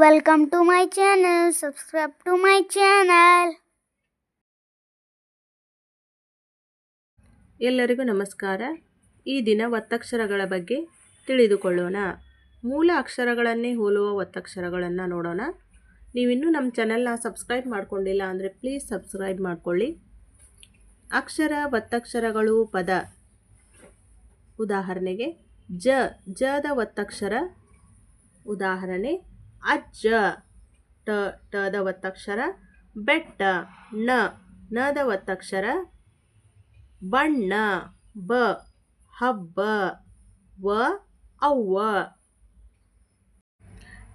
Welcome to my channel. Subscribe to my channel. ಎಲ್ಲರಿಗೂ ನಮಸ್ಕಾರ. ಈ ದಿನ ಒತ್ತಕ್ಷರಗಳ ಬಗ್ಗೆ ತಿಳಿದುಕೊಳ್ಳೋಣ. ಮೂಲ ಅಕ್ಷರಗಳನ್ನೇ ಹೋಲುವ ಒತ್ತಕ್ಷರಗಳನ್ನು ನೋಡೋಣ. ನೀವಿನ್ನೂ ನಮ್ಮ ಚಾನೆಲ್ನ ಸಬ್ಸ್ಕ್ರೈಬ್ ಮಾಡ್ಕೊಂಡಿಲ್ಲ ಅಂದರೆ ಪ್ಲೀಸ್ ಸಬ್ಸ್ಕ್ರೈಬ್ ಮಾಡಿಕೊಳ್ಳಿ. ಅಕ್ಷರ, ಒತ್ತಕ್ಷರಗಳು, ಪದ. ಉದಾಹರಣೆಗೆ ಜ. ಜದ ಒತ್ತಕ್ಷರ ಉದಾಹರಣೆ. ಅಜ್ಜ, ಟ ಟದ ಒತ್ತಕ್ಷರ ಬೆಟ್ಟ, ನ ನದ ಒತ್ತಕ್ಷರ ಬಣ್ಣ, ಬ, ಹಬ್ಬ, ವ, ಅವ್ವ.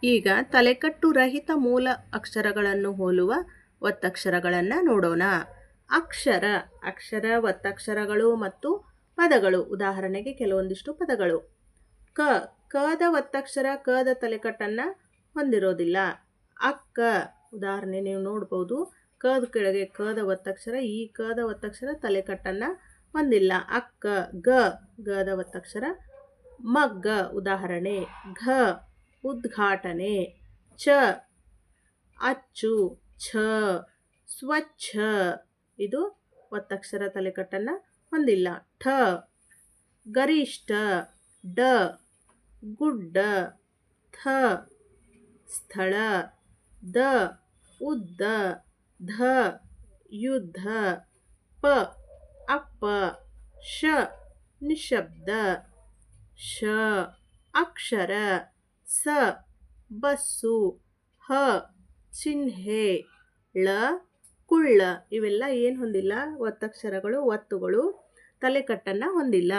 ಈಗ ತಲೆಕಟ್ಟು ರಹಿತ ಮೂಲ ಅಕ್ಷರಗಳನ್ನು ಹೋಲುವ ಒತ್ತಕ್ಷರಗಳನ್ನು ನೋಡೋಣ. ಅಕ್ಷರ ಅಕ್ಷರ, ಒತ್ತಕ್ಷರಗಳು ಮತ್ತು ಪದಗಳು. ಉದಾಹರಣೆಗೆ ಕೆಲವೊಂದಿಷ್ಟು ಪದಗಳು. ಕ, ಕದ ಒತ್ತಕ್ಷರ, ಕದ ತಲೆಕಟ್ಟನ್ನು ಹೊಂದಿರೋದಿಲ್ಲ. ಅಕ್ಕ, ಉದಾಹರಣೆ ನೀವು ನೋಡ್ಬೋದು. ಕದ ಕೆಳಗೆ ಕದ ಒತ್ತಕ್ಷರ, ಈ ಕದ ಒತ್ತಕ್ಷರ ತಲೆಕಟ್ಟನ್ನು ಹೊಂದಿಲ್ಲ. ಅಕ್ಕ, ಗ, ಗದ ಒತ್ತಕ್ಷರ, ಮಗ್ಗ ಉದಾಹರಣೆ. ಘ, ಉದ್ಘಾಟನೆ. ಚ, ಅಚ್ಚು, ಛ, ಸ್ವಚ್ಛ. ಇದು ಒತ್ತಕ್ಷರ ತಲೆಕಟ್ಟನ್ನು ಹೊಂದಿಲ್ಲ. ಠ, ಗರಿಷ್ಠ, ಡ, ಗುಡ್ಡ. ಥ ಸ್ಥಳ, ದ, ಉದ್ದ, ಧ, ಯುದ್ಧ, ಪ, ಅಪ್ಪ, ಶ, ನಿಶಬ್ದ, ಶ, ಅಕ್ಷರ, ಸ, ಬಸ್ಸು, ಹ, ಚಿಹ್ನೆ, ಳ, ಕುಳ್ಳ ಇವೆಲ್ಲ ಏನು ಹೊಂದಿಲ್ಲ? ಒತ್ತಕ್ಷರಗಳು, ಒತ್ತುಗಳು, ತಲೆಕಟ್ಟನ್ನು ಹೊಂದಿಲ್ಲ.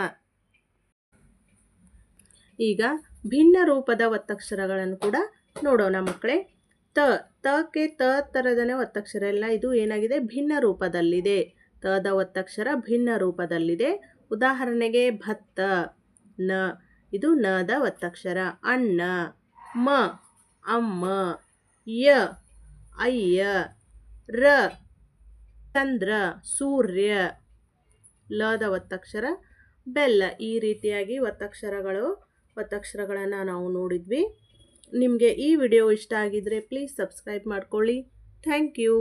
ಈಗ ಭಿನ್ನ ರೂಪದ ಒತ್ತಕ್ಷರಗಳನ್ನು ಕೂಡ ನೋಡೋಣ ಮಕ್ಕಳೇ. ತ ತಕ್ಕೆ ತ ಥರದನೇ ಒತ್ತಕ್ಷರ ಎಲ್ಲ ಇದು ಏನಾಗಿದೆ? ಭಿನ್ನ ರೂಪದಲ್ಲಿದೆ. ತದ ಒತ್ತಕ್ಷರ ಭಿನ್ನ ರೂಪದಲ್ಲಿದೆ. ಉದಾಹರಣೆಗೆ ಭತ್ತ, ನ, ಇದು ನದ ಒತ್ತಕ್ಷರ. ಅಣ್ಣ ಮ, ಅಮ್ಮ, ಯ, ಅಯ್ಯ, ರ, ಚಂದ್ರ, ಸೂರ್ಯ. ಲದ ಒತ್ತಕ್ಷರ, ಬೆಲ್ಲ. ಈ ರೀತಿಯಾಗಿ ಒತ್ತಕ್ಷರಗಳು, ಒತ್ತಕ್ಷರಗಳನ್ನು ನಾವು ನೋಡಿದ್ವಿ. ನಿಮಗೆ ಈ ವಿಡಿಯೋ ಇಷ್ಟ ಆಗಿದ್ದರೆ ಪ್ಲೀಸ್ ಸಬ್ಸ್ಕ್ರೈಬ್ ಮಾಡ್ಕೊಳ್ಳಿ. Thank you